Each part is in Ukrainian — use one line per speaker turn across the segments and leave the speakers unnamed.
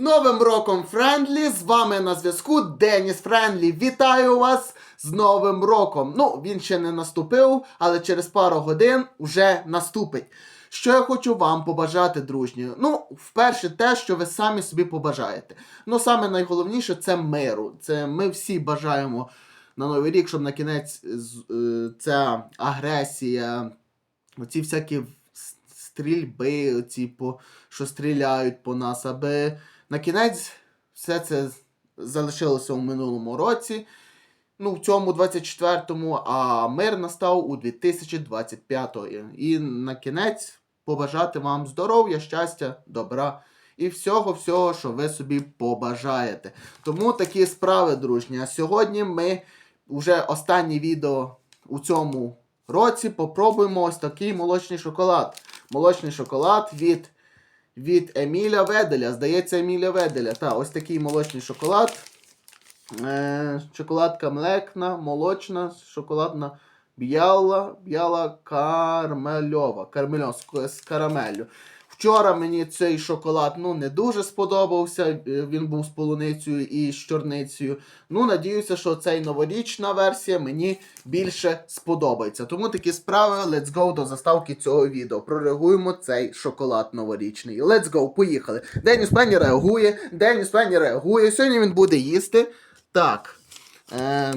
Новим роком Френдлі! З вами на зв'язку Деніс Френдлі. Вітаю вас з Новим роком! Ну, він ще не наступив, але через пару годин вже наступить. Що я хочу вам побажати, дружні? Ну, вперше, те, що ви самі собі побажаєте. Ну, саме найголовніше це миру. Це ми всі бажаємо на Новий рік, щоб на кінець е, ця агресія, оці всякі стрільби, оці по, що стріляють по нас, аби на кінець все це залишилося у минулому році. Ну, в цьому 24-му, а мир настав у 2025 І на кінець побажати вам здоров'я, щастя, добра і всього-всього, що ви собі побажаєте. Тому такі справи, дружні. А сьогодні ми вже останнє відео у цьому році попробуємо ось такий молочний шоколад. Молочний шоколад від, від Еміля Веделя. Здається, Еміля Веделя. Та, ось такий молочний шоколад. Е, шоколадка млекна, молочна, шоколадна біяла, біяла кармельова. З, з карамеллю. Вчора мені цей шоколад ну, не дуже сподобався. е, Він був з полуницею і з чорницею. Ну, надіюся, що цей новорічна версія мені більше сподобається. Тому такі справи. Let's go до заставки цього відео. Прореагуємо цей шоколад новорічний. Let's go, поїхали. Деніс Пенні реагує. Деніс Пенні реагує. Сьогодні він буде їсти. Так. Е,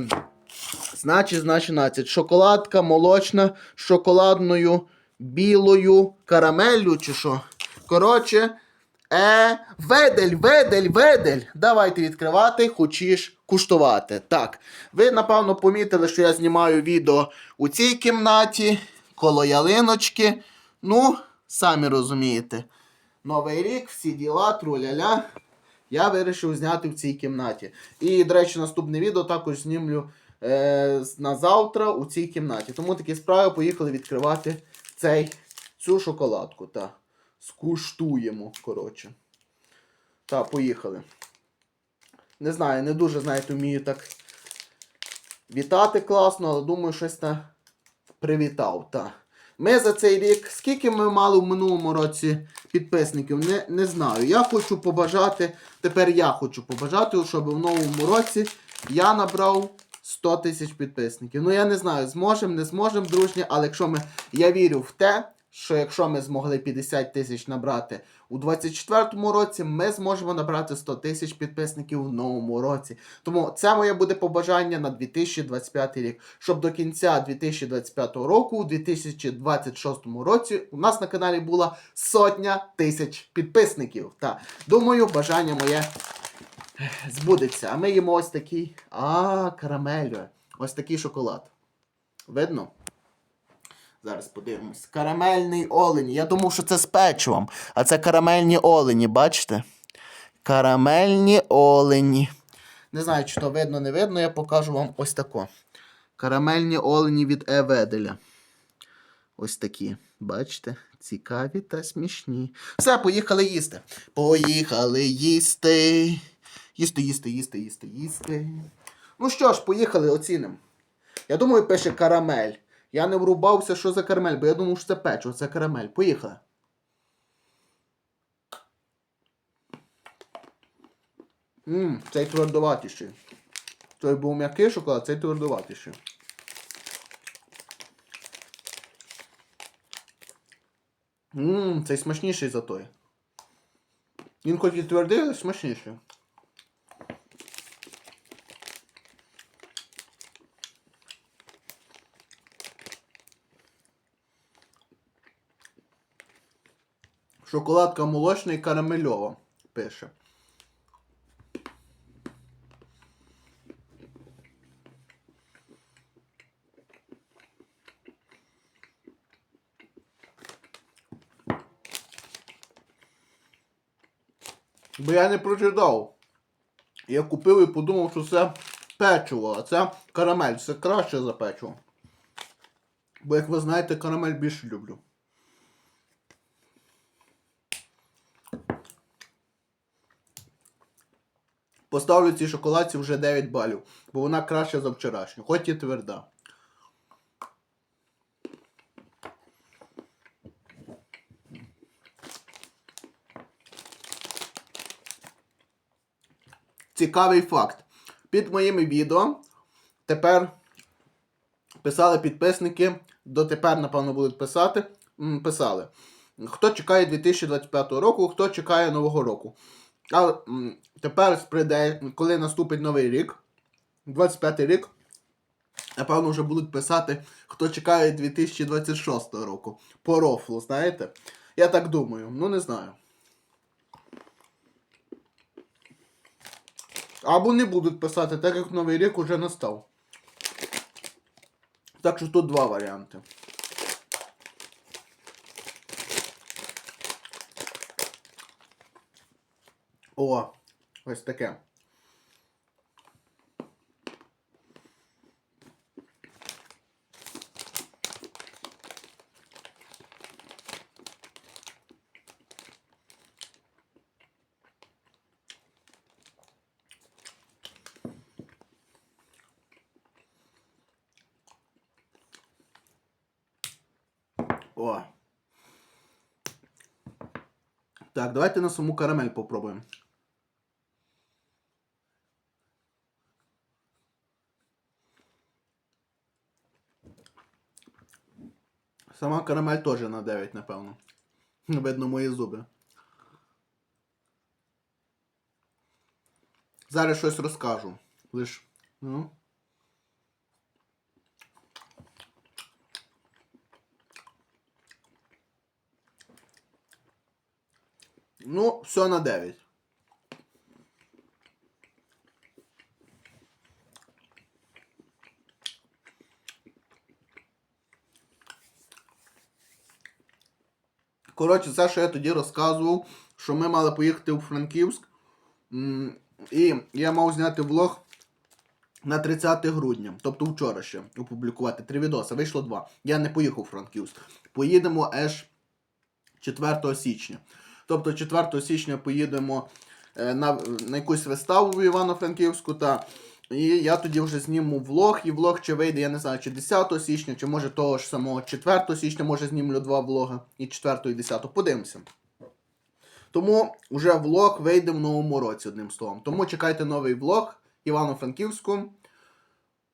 значить, значить, значить, шоколадка молочна з шоколадною білою карамеллю чи що. Коротше, е, ведель, ведель, ведель. Давайте відкривати, хочеш куштувати. Так, ви, напевно, помітили, що я знімаю відео у цій кімнаті, коло ялиночки. Ну, самі розумієте. Новий рік, всі діла, труляля. Я вирішив зняти в цій кімнаті. І, до речі, наступне відео також знімлю е, на завтра у цій кімнаті. Тому такі справи поїхали відкривати цей, цю шоколадку. Та. Скуштуємо, коротше. Так, поїхали. Не знаю, не дуже, знаєте, вмію так вітати класно, але думаю, щось та привітав. Та. Ми за цей рік, скільки ми мали в минулому році підписників, не, не знаю. Я хочу побажати, тепер я хочу побажати, щоб в новому році я набрав 100 тисяч підписників. Ну я не знаю, зможемо, не зможемо, дружні, але якщо ми. Я вірю в те, що якщо ми змогли 50 тисяч набрати у 24-му році, ми зможемо набрати 100 тисяч підписників в новому році. Тому це моє буде побажання на 2025 рік. Щоб до кінця 2025 року, у 2026 році, у нас на каналі була сотня тисяч підписників. Та думаю, бажання моє збудеться. А ми їмо ось такий. А, карамелю. Ось такий шоколад. Видно? Зараз подивимось. Карамельний олень. Я думав, що це з печивом. А це карамельні олені, бачите? Карамельні олені. Не знаю, чи то видно, не видно, я покажу вам ось тако. Карамельні олені від Еведеля. Ось такі. Бачите? Цікаві та смішні. Все, поїхали їсти. Поїхали їсти. Їсти, їсти, їсти, їсти, їсти. Ну що ж, поїхали, оцінимо. Я думаю, пише карамель. Я не врубався, що за карамель, бо я думав, що це печиво, це карамель. Поїхали. Ммм, цей твердоватіший. Той був м'який шоколад, цей твердоватіший. Ммм, цей смачніший за той. Він хоч і твердий, але смачніший. Шоколадка молочна і карамельова пише. Бо я не прочитав. Я купив і подумав, що це печиво, а це карамель. Це краще за печиво. Бо, як ви знаєте, карамель більше люблю. Поставлю цій шоколадці вже 9 балів, бо вона краща за вчорашню, хоч і тверда. цікавий факт. Під моїми відео тепер писали підписники, дотепер, напевно, будуть писати. Писали. Хто чекає 2025 року, хто чекає Нового року. А тепер прийде, коли наступить новий рік, 25 рік, напевно, вже будуть писати, хто чекає 2026 року. По рофлу, знаєте? Я так думаю. Ну, не знаю. Або не будуть писати, так як новий рік уже настав. Так що тут два варіанти. О, ось таке. О. Так, давайте на саму карамель попробуємо. Сама карамель теж на 9, напевно. Видно мої зуби. Зараз щось розкажу. Лиш. Ну. Ну, все на 9. Коротше, це, що я тоді розказував, що ми мали поїхати у Франківськ. І я мав зняти влог на 30 грудня, тобто вчора ще опублікувати три відоси. Вийшло два. Я не поїхав у Франківськ. Поїдемо аж 4 січня. Тобто 4 січня поїдемо е, на, на якусь виставу в Івано-Франківську. Та, і я тоді вже зніму влог, і влог чи вийде, я не знаю, чи 10 січня, чи може того ж самого 4 січня, може знімлю два влога. І 4 і 10 подивимося. Тому вже влог вийде в новому році, одним словом. Тому чекайте новий влог Івано-Франківську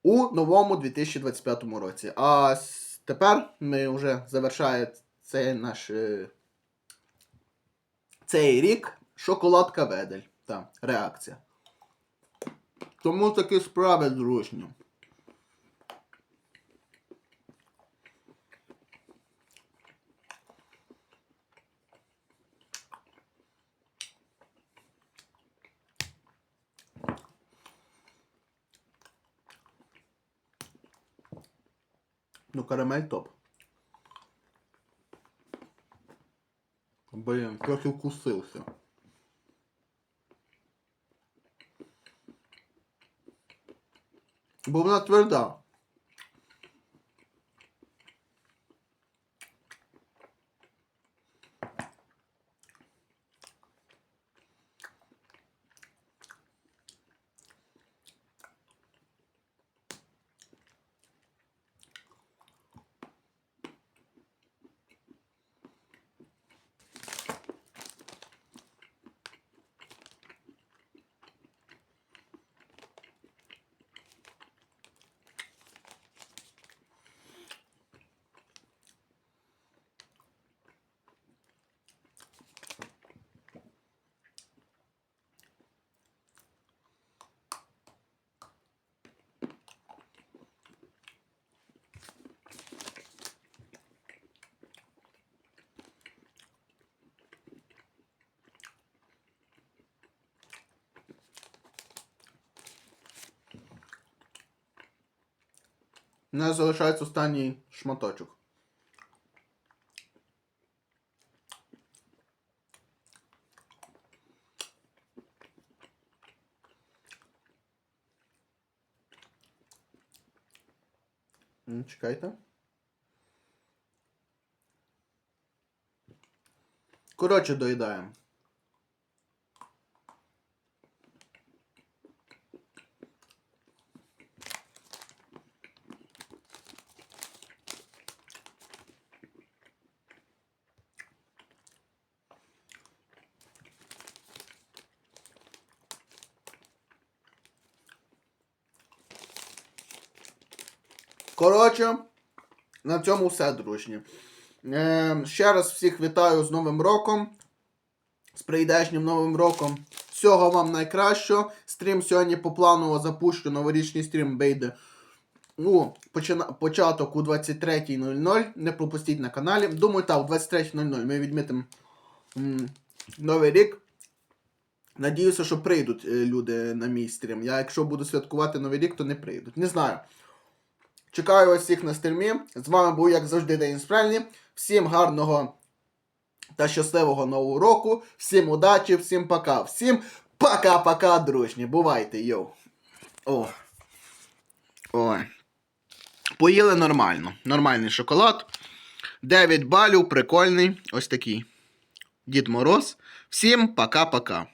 у новому 2025 році. А тепер ми вже завершає цей наш е, цей рік шоколадка Ведель. Та, реакція. Тому такі справи зручні. Ну, карамель топ. Блин, трохи вкусився. Бо вона тверда. У нас залишається останній шматочок. М, Чекайте. Коротше, доїдаємо. Коротше, на цьому все, дружні. Е, ще раз всіх вітаю з Новим роком. З прийдешнім Новим роком. Всього вам найкращого. Стрім сьогодні по плану запущу. Новорічний стрім вийде. Ну, почина- початок у 23.00. Не пропустіть на каналі. Думаю, так, у 23.00 ми відмітимо Новий рік. Надіюся, що прийдуть е, люди на мій стрім. Я, якщо буду святкувати Новий рік, то не прийдуть. Не знаю. Чекаю вас всіх на стрімі. З вами був, як завжди, Денис Фрельні. Всім гарного та щасливого нового року. Всім удачі, всім пока. Всім пока-пока, дружні. Бувайте, йоу. О. Ой. Поїли нормально. Нормальний шоколад. 9 балів, прикольний. Ось такий. Дід Мороз. Всім пока-пока.